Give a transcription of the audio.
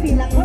feel ako.